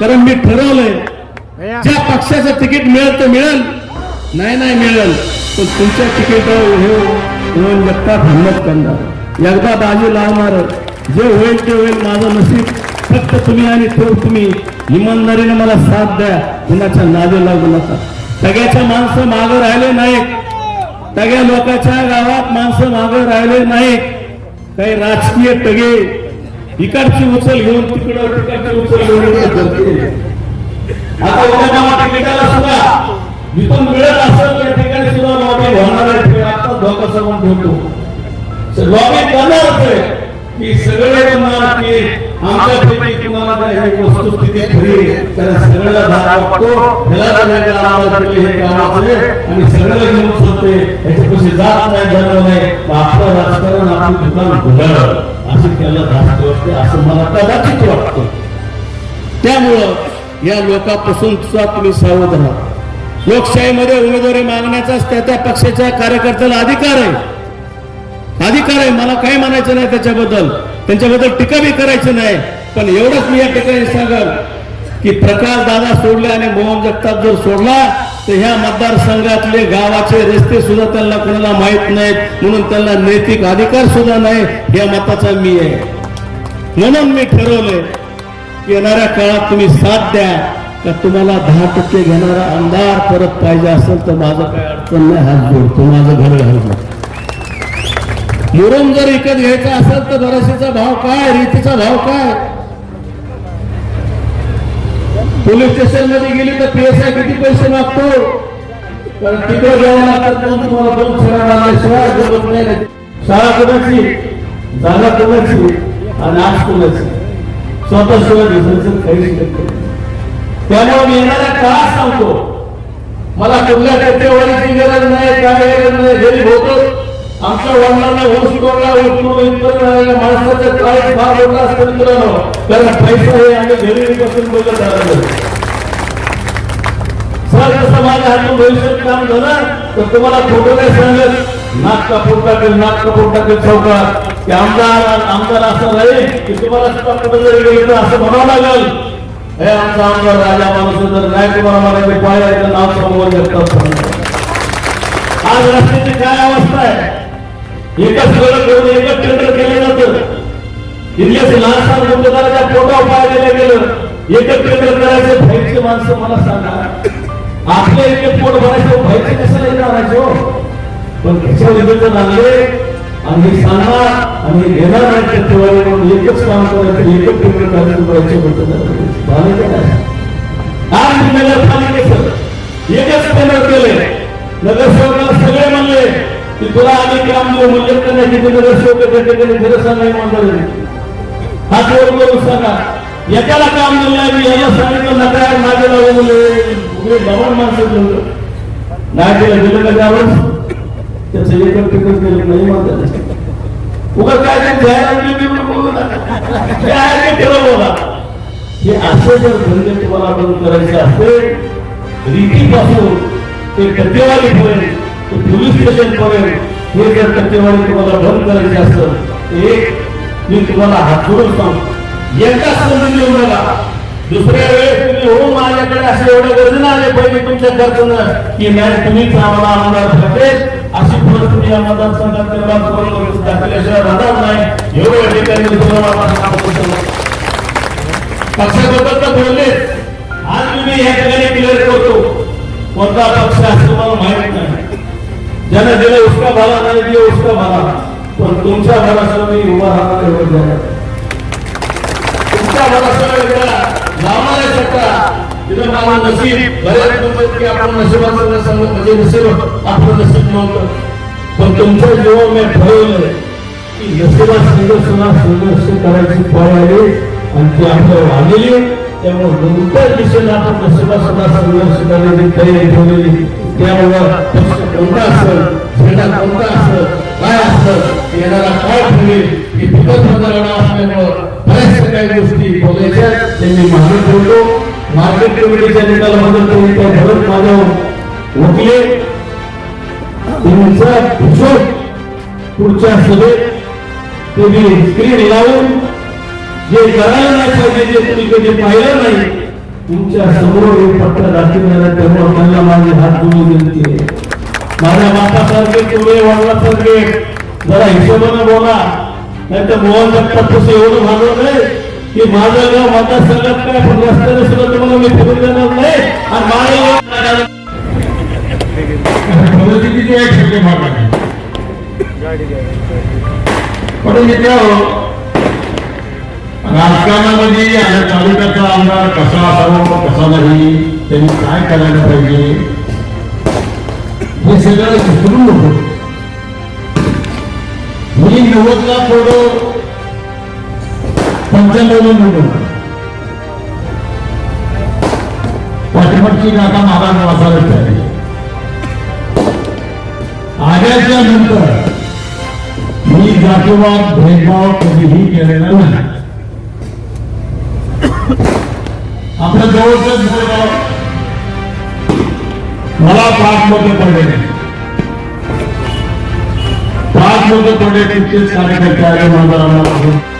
कारण मी ठरवलंय ज्या पक्षाचं तिकीट मिळेल तर मिळेल. नाही नाही मिळेल. पण तुमच्या तिकीटावर हे होऊन जगताप हिंमत करणार. एकदा बाजू लावणार. जे होईल ते होईल माझं नशीब. फक्त तुम्ही आणि तो तुम्ही. इमानदारीने मला साथ द्या. कुणाच्या नादी लागू नका. सगळ्याच्या माणसं मागं राहिले नाहीत. सगळ्या लोकांच्या गावात माणसं मागं राहिले नाहीत. काही राजकीय टगे इकडची उचल घेऊन तिकडं तिकडची उचल घेऊन आता उद्या मला तिकिटाला सुद्धा. जिथून मिळत असेल त्या ठिकाणी सुद्धा लॉबी होणार आहे. आता धोका समोर ठेवतो. लॉबी करणार की सगळे म्हणणार की आमच्यापैकी वस्तुस्थिती खरी सगळ्याला वाटतो कामाचे आणि घेऊन सोडते जात नाही नाही आपलं राजकारण दुकान त्याला धाक वाटते असं मला कदाचित वाटतं. त्यामुळं या लोकांपासून सुद्धा तुम्ही सावध राहा. लोकशाहीमध्ये उमेदवारी मागण्याचाच त्या त्या पक्षाच्या कार्यकर्त्याला अधिकार आहे. अधिकार आहे मला काही म्हणायचं नाही त्याच्याबद्दल. त्यांच्याबद्दल टीका बी करायची नाही. पण एवढंच मी या ठिकाणी सांगाल की प्रकाश दादा सोडले आणि मोहन जगताप जर सोडला तर ह्या मतदारसंघातले गावाचे रस्ते सुद्धा त्यांना कोणाला माहीत नाहीत म्हणून त्यांना नैतिक अधिकार सुद्धा नाही या मताचा मी आहे. म्हणून मी ठरवलंय की येणाऱ्या काळात तुम्ही साथ द्या का तुम्हाला दहा टक्के घेणारा आमदार परत पाहिजे असेल तर माझं काय अडचण नाही हात जोडतो माझं घर घालतो मुरुम जर विकत घ्यायचा असेल तर बराशीचा भाव काय? रीतीचा भाव काय? पोलीस स्टेशनमध्ये गेली तर पीएसआय किती पैसे मागतो? कारण तिकडे घ्यावं लागतात तुम्हाला दोन शाळा मारल्याशिवाय नाही. शाळा कोणाची जागा कोणाची आणि आज कोणाची स्वतः शिवाय दुसऱ्याचं काही त्यामुळे मी येणाऱ्या का सांगतो. मला कुठल्या टक्केवारीची गरज नाही काय गरज नाही घरी होतो आमच्या वडिलांना ऊस तोडला उठून इतर माणसाचं काय फार मोठा असतं मित्रांनो कारण पैसा हे आम्ही घरी बसून बोलत राहिलो सर जसं माझ्या हातून भविष्यात काम झालं तर तुम्हाला फोटो काय सांगत? नाक कापून टाकेल नाक कापून टाकेल चौकात की आमदार आमदार असं राहील की तुम्हाला सुद्धा कुठं जरी गेलं तर असं म्हणावं लागेल. हे आमचा आमदार राजा माणूस जर नाही तुम्हाला मला पाय तर नाव समोर घेतात आज रस्त्याची काय अवस्था आहे? एकच गरज घेऊन एकच टेंडर केलं जातं इथलेच लहानसा गुंतदाराच्या पोटावर पाय दिलं गेलं एकच टेंडर करायचं बाहेरचे माणसं मला सांगा. आपले इथे पोट भरायचं बाहेरचे कसं नाही करायचो पण त्याच्या विरुद्ध आणले आणि हे सांगा आणि घेणार नाही टक्केवारी म्हणून एकच काम करायचं एकच टेंडर करायचं करायचे म्हणतात आज मी नगरपालिकेचं एकच टेंडर केले नगरसेवकाला सगळे म्हणले तुला आम्ही काम देऊ म्हणजे करण्याची नगरसेवक त्या ठिकाणी निरसन नाही. म्हणतात हात वर करू सांगा. याच्याला काम दिलं नाही मी याला सांगितलं नका माझे लावू मुले उघडे बाबा माणसं दिलं नाही दिलं दिलं का त्यावर? त्याचं एकच तिकट केलं नाही म्हणतात. उगा काय ते जाहिरात दिली बोलू नका. हे बोला. हे असं जर धंदे तुम्हाला बंद करायचे असेल रीतीपासून ते गद्देवाली पर्यंत ते पर्यंत हे जर टक्केवारी तुम्हाला बंद करायची असेल एक मी तुम्हाला हात जोडून सांगतो. एकदा संधी येऊ नका दुसऱ्या वेळेस तुम्ही हो माझ्याकडे असे एवढे गरजेनं आले पाहिजे तुमच्या की नाही तुम्हीच आम्हाला आमदार भेटेल. अशी परिस्थिती या मतदारसंघात निर्माण करून टाकल्याशिवाय राहणार नाही. एवढ्या ठिकाणी तुम्हाला पक्षाबद्दल बोलले. आज तुम्ही या ठिकाणी क्लिअर करतो. कोणता पक्ष असं मला माहीत नाही. ज्याने दिलं उसका भला नाही दिलं उसका भला. पण तुमच्या भरासावर मी उभा राहणार एवढं जाणार. तुमच्या भरासावर एकदा लावणार सत्ता तिथं मला नशीब. बऱ्याच म्हणतात की आपण नशिबाचं नसेल म्हणजे नशीब आपलं नव्हतं पण तुमच्या जीवन मी की संघर्ष संघर्ष करायची आली आणि ती आपल्यावर आलेली त्यामुळे आपण संघर्ष करण्याची तयारी ठेवलेली त्यामुळं पक्ष कोणता असेल झेंडा कोणता असेल काय असेल येणारा काय ठरेल की पिकत बदलणं असल्यामुळं बऱ्याचशा काही गोष्टी बोलायच्या ते मी मागे ठेवतो मार्केट कमिटीच्या निकाला मदत करून त्या भरत माझ्यावर ओकले तुमचा भूषण पुढच्या सभेत तुम्ही स्क्रीन लावून जे करायला नाही पाहिजे जे तुम्ही कधी पाहिलं नाही तुमच्यासमोर हे पत्र दाखवलेलं तेव्हा त्यांना माझे हात जोडून विनंती आहे माझ्या मातासारखे तुम्ही वडिलासारखे जरा हिशोबानं बोला. नाही तर मोहन जगताप तसं एवढं झालं नाही. की माझं गाव मतदारसंघात काय पण रस्त्याने सुद्धा तुम्हाला मी फिरून देणार नाही. आणि माझ्या परिस्थितीची एक शक्य भाग आहे पण मित्र राजकारणामध्ये या तालुक्याचा आमदार कसा असावा कसा नाही, त्यांनी काय करायला पाहिजे? हे सगळं विसरून नको. मी नव्वदला फ़ोटो पंच्याण्णव निवडून पाठीमागची मला वाचायला पाहिजे आल्याच्या नंतर मी जातीवाद, भेदभाव कधीही केलेला नाही. मला पाच मतं पडले पाच मतं पडले तितकेच कार्यकर्ते आले माझा आम्हाला